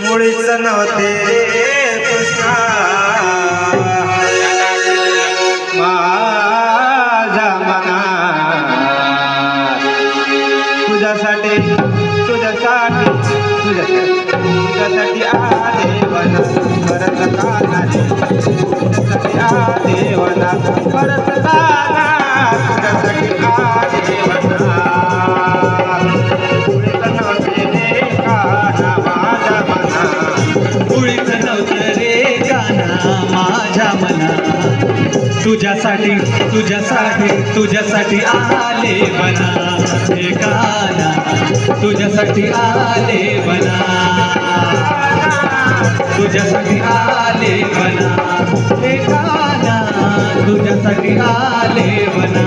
मुळीच नव्हते कृष्णा माझ्या मनात तुझ्यासाठी तुझ्यासाठी तुझ्यासाठी तुझ्यासाठी आले वना परत का नाही? तुझ्यासाठी आले वना परत माझ्या मना तुझ्यासाठी तुझ्यासाठी तुझ्यासाठी आले बना. हे गाना तुझ्यासाठी आले बना. तुझ्यासाठी आले बना. हे गाना तुझ्यासाठी आले बना.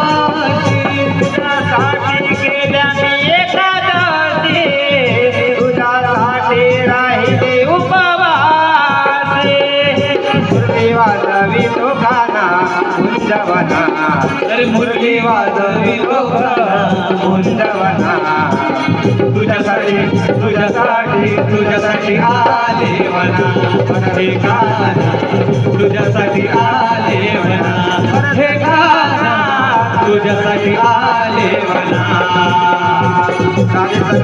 मुंडवना. तर मुरली वाजवी बघा कुंजवना तुझ्यासाठी तुझ्यासाठी तुझ्यासाठी आले म्हणा तुझ्यासाठी आले म्हणा तुझ्यासाठी आले म्हणा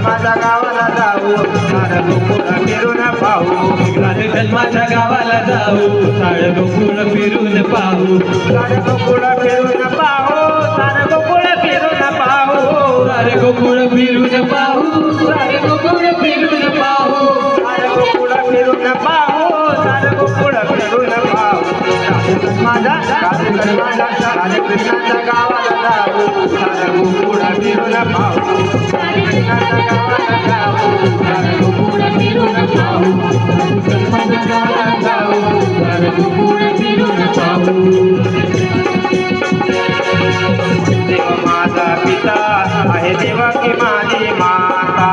माझ्या गावाला जाऊ. सारं गोकुळ फिरून पाहू. राधे जन्माच्या गावाला जाऊ. साळ गोकुळ फिरून पाहू. सारं गोकुळ फिरून पाहू. सारं गोकुळ फिरून पाहू. सारे गोकुळ फिरून पाहू. सारे गोकुळ फिरून पाहू. सारं गोकुळ फिरून पाहू. सारं गोकुळ फिरून पाहू. राजस्थान माझ्या गावाला जाऊ फिरून पाहू गावाला जाऊ फिरून पाहू गावाला जाऊ फिरून पाहू देव माझा पिता आहे देव की माझी माता.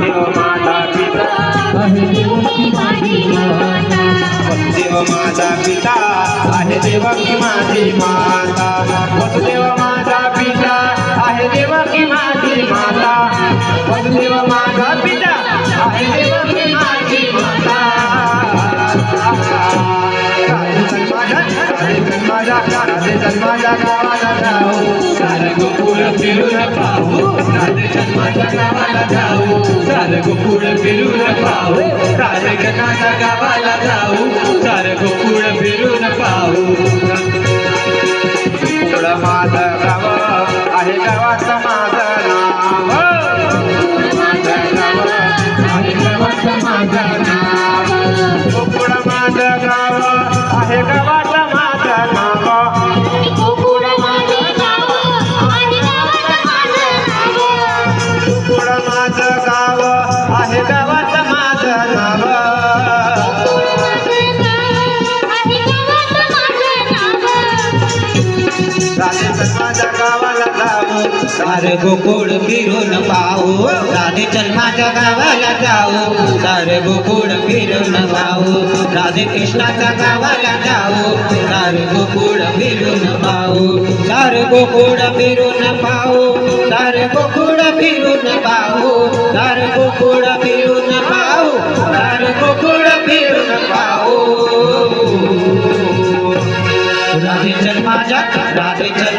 देव माझा पिता देव माझा पिता आहे देवा की माझी माता. वसुदेव माझा पिता आहे देवा की माझी माता. वसुदेव माझा पिता आहे देवा की माझी माता. राजस्थान माझ्या माझ्या गावाला जाऊ. फिरून पाहू राधे जन्माच्या गावाला जाऊ सारे गोकुळ फिरून पाहू राधे जन्माच्या गावाला जाऊ सारे गोकुळ फिरून गावाला जाऊ सार गोकुळ फिरून पाहू. राधे जन्माच्या गावाला जाऊ. सार गोकुळ फिरून पाहू. राधे कृष्णाच्या गावाला जाऊ. सार गोकुळ फिरून पाहू. सार गोकुळ फिरून पाहू. सार गोकुळ फिरून पाहू. सार गोकुळ फिरून पाहू. सार गोकुळ फिरून पाहू. राधे जन्माच्या राधे जन्माच्या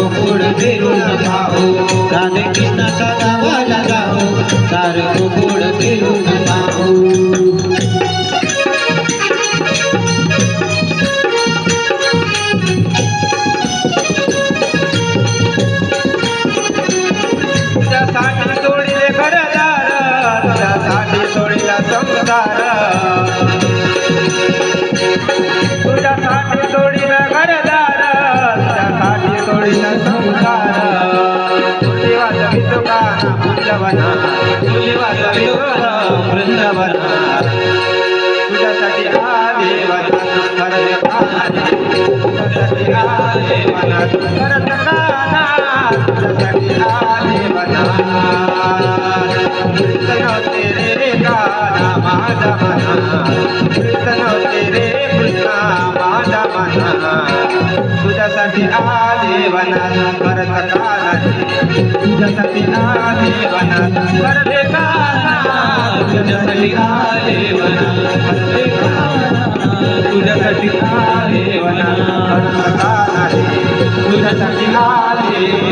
गोकुळ फिरून पाहू राधे जन्माच्या गावाला जाऊ सारे गोकुळ फिरून दुकान तुझ्यासाठी आले वना करत का तुझ्यासाठी आले वना करत काना तुझ्यासाठी आले वना कृष्ण तेरे गाना माझा मना तेरे कृष्णा माझा मना तुझ्यासाठी करत काना तुझ्यासाठी काना तुझ्यासाठी आले वना. तुझ्यासाठी आले वना. तुझ्यासाठी आले